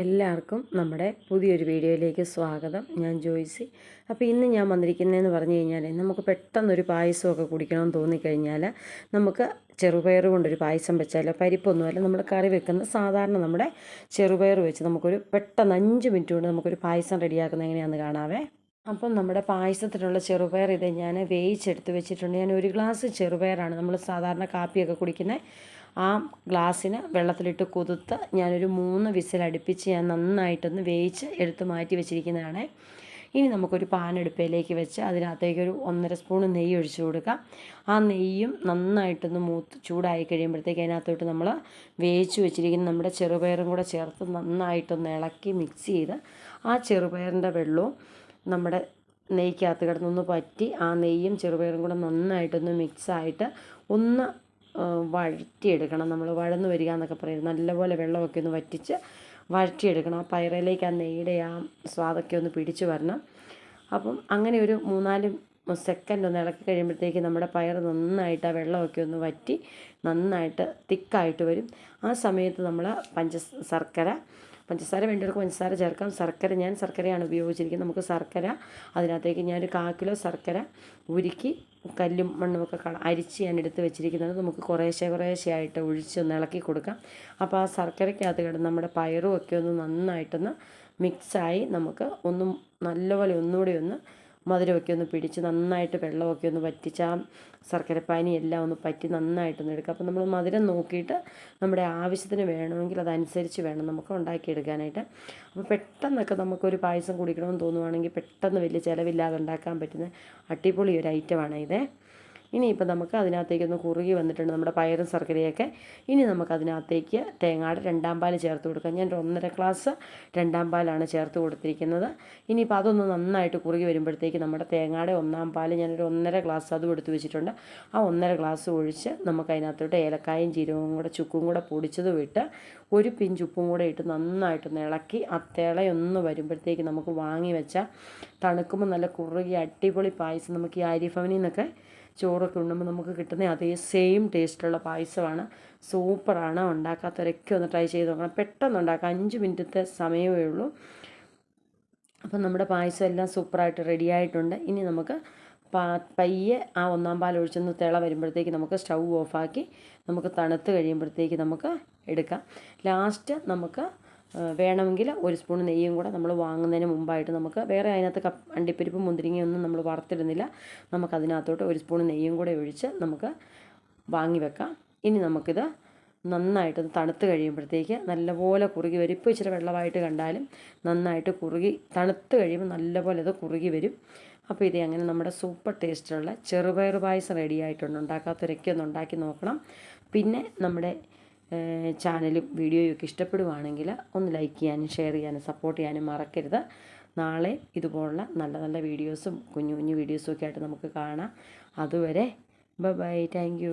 എല്ലാവർക്കും നമ്മുടെ പുതിയൊരു വീഡിയോയിലേക്ക് സ്വാഗതം. ഞാൻ ജോയ്സി. അപ്പോൾ ഇന്ന് ഞാൻ വന്നിരിക്കുന്നതെന്ന് പറഞ്ഞു കഴിഞ്ഞാൽ നമുക്ക് പെട്ടെന്നൊരു പായസമൊക്കെ കുടിക്കണമെന്ന് തോന്നിക്കഴിഞ്ഞാൽ നമുക്ക് ചെറുപയർ കൊണ്ടൊരു പായസം വെച്ചാലോ പരിപ്പൊന്നുമല്ല നമ്മൾ കറി വെക്കുന്ന സാധാരണ നമ്മുടെ ചെറുപയർ വെച്ച് നമുക്കൊരു പെട്ടെന്ന് അഞ്ച് മിനിറ്റ് കൊണ്ട് നമുക്കൊരു പായസം റെഡിയാക്കുന്ന എങ്ങനെയാണെന്ന് കാണാവേ. അപ്പം നമ്മുടെ പായസത്തിനുള്ള ചെറുപയർ ഇത് ഞാൻ വേവിച്ചെടുത്ത് വെച്ചിട്ടുണ്ട്. ഞാൻ ഒരു ഗ്ലാസ് ചെറുപയറാണ് നമ്മൾ സാധാരണ കാപ്പിയൊക്കെ കുടിക്കുന്നത് ആ ഗ്ലാസ്സിന് വെള്ളത്തിലിട്ട് കുതിർത്ത് ഞാനൊരു മൂന്ന് വിസിൽ വിസിലടുപ്പിച്ച് ഞാൻ നന്നായിട്ടൊന്ന് വേവിച്ച് എടുത്ത് മാറ്റി വെച്ചിരിക്കുന്നതാണ്. ഇനി നമുക്കൊരു പാനെടുപ്പയിലേക്ക് വെച്ച് അതിനകത്തേക്ക് ഒരു ഒന്നര സ്പൂൺ നെയ്യ് ഒഴിച്ചു കൊടുക്കാം. ആ നെയ്യും നന്നായിട്ടൊന്ന് മൂത്ത് ചൂടായി കഴിയുമ്പോഴത്തേക്ക് അതിനകത്തോട്ട് നമ്മൾ വേവിച്ച് വെച്ചിരിക്കുന്ന നമ്മുടെ ചെറുപയറും കൂടെ ചേർത്ത് നന്നായിട്ടൊന്ന് ഇളക്കി മിക്സ് ചെയ്ത് ആ ചെറുപയറിന്റെ വെള്ളവും നമ്മുടെ നെയ്ക്കകത്ത് കിടന്നൊന്ന് പറ്റി ആ നെയ്യും ചെറുപയറും കൂടെ നന്നായിട്ടൊന്ന് മിക്സായിട്ട് ഒന്ന് വഴറ്റിയെടുക്കണം. നമ്മൾ വഴന്ന് വരിക എന്നൊക്കെ പറയും. നല്ലപോലെ വെള്ളമൊക്കെ ഒന്ന് വറ്റിച്ച് വഴറ്റിയെടുക്കണം. ആ പയറിലേക്ക് ആ നെയ്യുടെ ആ സ്വാദൊക്കെ ഒന്ന് പിടിച്ച് വരണം. അപ്പം അങ്ങനെ ഒരു മൂന്നാൽ സെക്കൻഡ് ഒന്ന് ഇളക്കി കഴിയുമ്പോഴത്തേക്ക് നമ്മുടെ പയർ നന്നായിട്ട് ആ വെള്ളമൊക്കെ ഒന്ന് വറ്റി നന്നായിട്ട് തിക്കായിട്ട് വരും. ആ സമയത്ത് നമ്മൾ പഞ്ച ശർക്കര പഞ്ചസാര വേണ്ടവർക്ക് പഞ്ചസാര ചേർക്കാം. ശർക്കര ഞാൻ ശർക്കരയാണ് ഉപയോഗിച്ചിരിക്കുന്നത്. നമുക്ക് ശർക്കര അതിനകത്തേക്ക് ഞാനൊരു കാ കിലോ ശർക്കര ഉരുക്കി കല്ലും മണ്ണുമൊക്കെ അരിച്ച് ഞാൻ എടുത്ത് വെച്ചിരിക്കുന്നത്. നമുക്ക് കുറേശ്ശെ കുറേശ്ശെ ആയിട്ട് ഒഴിച്ചൊന്ന് ഇളക്കി കൊടുക്കാം. അപ്പോൾ ആ ശർക്കരയ്ക്കകത്ത് കിടന്ന് നമ്മുടെ പയറും ഒക്കെ ഒന്ന് നന്നായിട്ടൊന്ന് മിക്സായി നമുക്ക് ഒന്നും നല്ലപോലെ ഒന്നുകൂടി ഒന്ന് മധുരമൊക്കെ ഒന്ന് പിടിച്ച് നന്നായിട്ട് വെള്ളമൊക്കെ ഒന്ന് പറ്റിച്ച ആ ശർക്കരപ്പാനി എല്ലാം ഒന്ന് പറ്റി നന്നായിട്ടൊന്ന് എടുക്കുക. അപ്പോൾ നമ്മൾ മധുരം നോക്കിയിട്ട് നമ്മുടെ ആവശ്യത്തിന് വേണമെങ്കിൽ അതനുസരിച്ച് വേണം നമുക്ക് ഉണ്ടാക്കിയെടുക്കാനായിട്ട്. അപ്പോൾ പെട്ടെന്നൊക്കെ നമുക്കൊരു പായസം കുടിക്കണമെന്ന് തോന്നുവാണെങ്കിൽ പെട്ടെന്ന് വലിയ ചിലവില്ലാതെ ഉണ്ടാക്കാൻ പറ്റുന്ന അടിപൊളി ഒരു ഐറ്റമാണ് ഇത് ഇനിയിപ്പോൾ നമുക്ക് അതിനകത്തേക്കൊന്ന് കുറുകി വന്നിട്ടുണ്ട് നമ്മുടെ പയറും ശർക്കരയൊക്കെ. ഇനി നമുക്ക് അതിനകത്തേക്ക് തേങ്ങാട് രണ്ടാം പാൽ ചേർത്ത് കൊടുക്കാം. ഞാൻ ഒന്നര ഗ്ലാസ് രണ്ടാം പാലാണ് ചേർത്ത് കൊടുത്തിരിക്കുന്നത്. ഇനിയിപ്പോൾ അതൊന്ന് നന്നായിട്ട് കുറുകി വരുമ്പോഴത്തേക്ക് നമ്മുടെ തേങ്ങയുടെ ഒന്നാം പാൽ ഞാനൊരു ഒന്നര ഗ്ലാസ് അതും എടുത്ത് വെച്ചിട്ടുണ്ട്. ആ ഒന്നര ഗ്ലാസ് ഒഴിച്ച് നമുക്ക് അതിനകത്തോട്ട് ഏലക്കായും ജീരകവും കൂടെ ചുക്കും കൂടെ പൊടിച്ചതും ഇട്ട് ഒരു പിഞ്ച് ഉപ്പും കൂടെ ഇട്ട് നന്നായിട്ടൊന്ന് ഇളക്കി ആ തിളയൊന്ന് വരുമ്പോഴത്തേക്ക് നമുക്ക് വാങ്ങി വെച്ചാൽ തണുക്കുമ്പോൾ നല്ല കുറുകി അടിപൊളി പായസം. നമുക്ക് ഈ അരിഫവനിന്നൊക്കെ നിന്നൊക്കെ ചോറൊക്കെ ഉണ്ണുമ്പോൾ നമുക്ക് കിട്ടുന്ന അതേ സെയിം ടേസ്റ്റുള്ള പായസമാണ്. സൂപ്പറാണ് ഉണ്ടാക്കാത്തവരൊക്കെ ഒന്ന് ട്രൈ ചെയ്ത് നോക്കണം. പെട്ടെന്ന് ഉണ്ടാക്കാം. അഞ്ച് മിനിറ്റത്തെ സമയമേ ഉള്ളൂ. അപ്പം നമ്മുടെ പായസം എല്ലാം സൂപ്പറായിട്ട് റെഡി ആയിട്ടുണ്ട്. ഇനി നമുക്ക് പയ്യെ ആ ഒന്നാം പാൽ ഒഴിച്ചൊന്ന് തിള വരുമ്പോഴത്തേക്ക് നമുക്ക് സ്റ്റൗ ഓഫാക്കി നമുക്ക് തണുത്ത് കഴിയുമ്പോഴത്തേക്ക് നമുക്ക് എടുക്കാം. ലാസ്റ്റ് നമുക്ക് വേണമെങ്കിൽ ഒരു സ്പൂൺ നെയ്യും കൂടെ നമ്മൾ വാങ്ങുന്നതിന് മുമ്പായിട്ട് നമുക്ക് വേറെ അതിനകത്ത് കപ്പ് അണ്ടിപ്പരിപ്പും മുന്തിരിങ്ങയൊന്നും നമ്മൾ വറുത്തിടുന്നില്ല. നമുക്കതിനകത്തോട്ട് ഒരു സ്പൂൺ നെയ്യും കൂടെ ഒഴിച്ച് നമുക്ക് വാങ്ങി വെക്കാം. ഇനി നമുക്കിത് നന്നായിട്ട് തണുത്ത് കഴിയുമ്പോഴത്തേക്ക് നല്ലപോലെ കുറുകി വരും. ഇപ്പോൾ ഇച്ചിരി വെള്ളമായിട്ട് കണ്ടാലും നന്നായിട്ട് കുറുകി തണുത്ത് കഴിയുമ്പോൾ നല്ലപോലെ അത് കുറുകി വരും. അപ്പോൾ ഇത് അങ്ങനെ നമ്മുടെ സൂപ്പർ ടേസ്റ്റുള്ള ചെറുപയർ പായസം റെഡി ആയിട്ടുണ്ട്. ഉണ്ടാക്കാത്തവരൊക്കെ ഒന്ന് ഉണ്ടാക്കി നോക്കണം. പിന്നെ നമ്മുടെ ചാനലും വീഡിയോയും ഒക്കെ ഇഷ്ടപ്പെടുവാണെങ്കിൽ ഒന്ന് ലൈക്ക് ചെയ്യാനും ഷെയർ ചെയ്യാനും സപ്പോർട്ട് ചെയ്യാനും മറക്കരുത്. നാളെ ഇതുപോലുള്ള നല്ല നല്ല വീഡിയോസും കുഞ്ഞു കുഞ്ഞു വീഡിയോസും ഒക്കെ ആയിട്ട് നമുക്ക് കാണാം. അതുവരെ ബൈ ബൈ. താങ്ക്